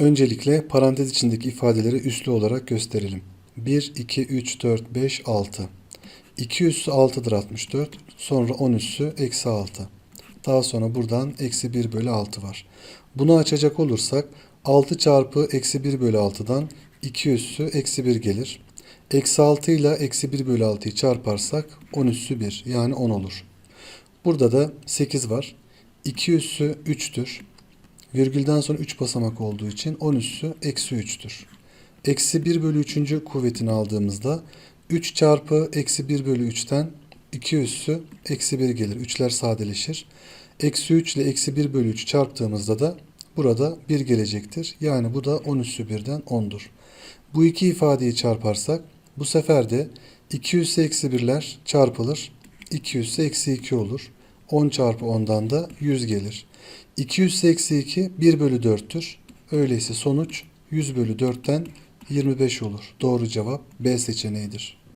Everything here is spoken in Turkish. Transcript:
Öncelikle parantez içindeki ifadeleri üslü olarak gösterelim. 1, 2, 3, 4, 5, 6. 2 üssü 6'dır 64. Sonra 10 üssü eksi 6. Daha sonra buradan eksi 1 bölü 6 var. Bunu açacak olursak 6 çarpı eksi 1 bölü 6'dan 2 üssü eksi 1 gelir. Eksi 6 ile eksi 1 bölü 6'yı çarparsak 10 üssü 1 yani 10 olur. Burada da 8 var. 2 üssü 3'tür. Virgülden sonra 3 basamak olduğu için 10 üssü eksi 3'tür. Eksi 1 bölü 3. kuvvetini aldığımızda 3 çarpı eksi 1 bölü 3'ten 2 üssü eksi 1 gelir. 3'ler sadeleşir. Eksi 3 ile eksi 1 bölü 3 çarptığımızda da burada 1 gelecektir. Yani bu da 10 üssü 1'den 10'dur. Bu iki ifadeyi çarparsak bu sefer de 2 üssü eksi 1'ler çarpılır. 2 üssü eksi 2 olur. 10 çarpı 10'dan da 100 gelir. 2 üssü eksi 2 1 bölü 4'tür. Öyleyse sonuç 100 bölü 4'ten 25 olur. Doğru cevap B seçeneğidir.